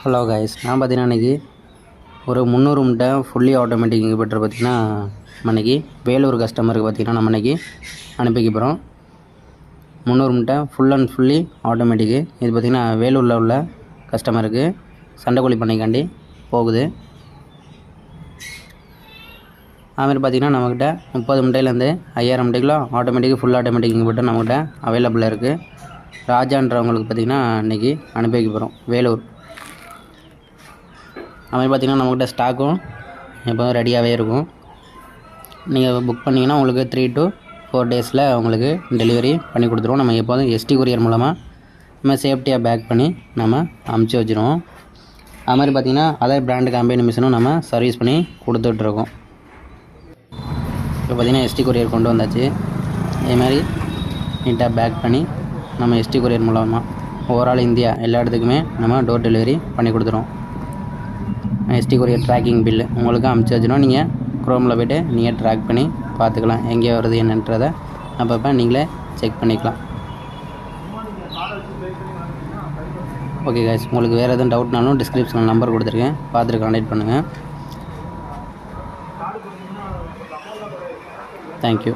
Hello guys நான் பார்த்தீங்கன்னா இன்றைக்கி ஒரு முந்நூறு முட்டை ஃபுல்லி ஆட்டோமேட்டிக் இன்குபேட்டர் பார்த்திங்கன்னா நம்ம இன்றைக்கி வேலூர் கஸ்டமருக்கு பார்த்தீங்கன்னா நம்ம இன்றைக்கி அனுப்பிக்க போகிறோம் முந்நூறு முட்டை ஃபுல் அண்ட் ஃபுல்லி ஆட்டோமேட்டிக்கு இது பார்த்திங்கன்னா வேலூரில் உள்ள கஸ்டமருக்கு சண்டைக்கோழி பண்ணைக்காண்டி போகுது. அதுமாதிரி பார்த்திங்கன்னா நம்மக்கிட்ட முப்பது முட்டையிலேருந்து ஐயாயிரம் முட்டைக்குள்ள ஆட்டோமேட்டிக்கு ஃபுல் ஆட்டோமேட்டிக் இன்குபேட்டர் நம்மக்கிட்ட அவைலபிளாக இருக்குது ராஜான்றவங்களுக்கு பார்த்திங்கன்னா இன்றைக்கி அனுப்பி வைக்க போகிறோம் வேலூர். அதுமாதிரி பார்த்திங்கன்னா நம்மக்கிட்ட ஸ்டாக்கும் எப்போதும் ரெடியாகவே இருக்கும். நீங்கள் புக் பண்ணிங்கன்னா உங்களுக்கு த்ரீ டு ஃபோர் டேஸில் உங்களுக்கு டெலிவரி பண்ணி கொடுத்துருவோம். நம்ம எப்போதும் எஸ்டி கொரியர் மூலமாக நம்ம சேஃப்டியாக பேக் பண்ணி நம்ம அமுச்சு வச்சுருவோம். அது மாதிரி பார்த்திங்கன்னா அதர் பிராண்டு கம்பெனி மிஷினும் நம்ம சர்வீஸ் பண்ணி கொடுத்துட்ருக்கோம். இப்போ பார்த்திங்கன்னா எஸ்டி கொரியர் கொண்டு வந்தாச்சு. இதேமாதிரி நீட்டாக பேக் பண்ணி நம்ம எஸ்டி கொரியர் மூலமாக ஓவரால் இந்தியா எல்லா இடத்துக்குமே நம்ம டோர் டெலிவரி பண்ணி கொடுத்துருவோம். எஸ்டி கொரியர் ட்ராக்கிங் பில்லு உங்களுக்கு அமுச்சு வச்சிடும் நீங்கள் குரோமில் போய்ட்டு நீங்கள் ட்ராக் பண்ணி பார்த்துக்கலாம். எங்கே வருது என்னன்றதை. அப்பப்போ நீங்களே செக் பண்ணிக்கலாம். Okay guys. உங்களுக்கு வேறு எதுவும் டவுட்னாலும் டிஸ்கிரிப்ஷனில் நம்பர் கொடுத்துருக்கேன். பார்த்துட்டு கான்டாக்ட் பண்ணுங்கள் தேங்க்யூ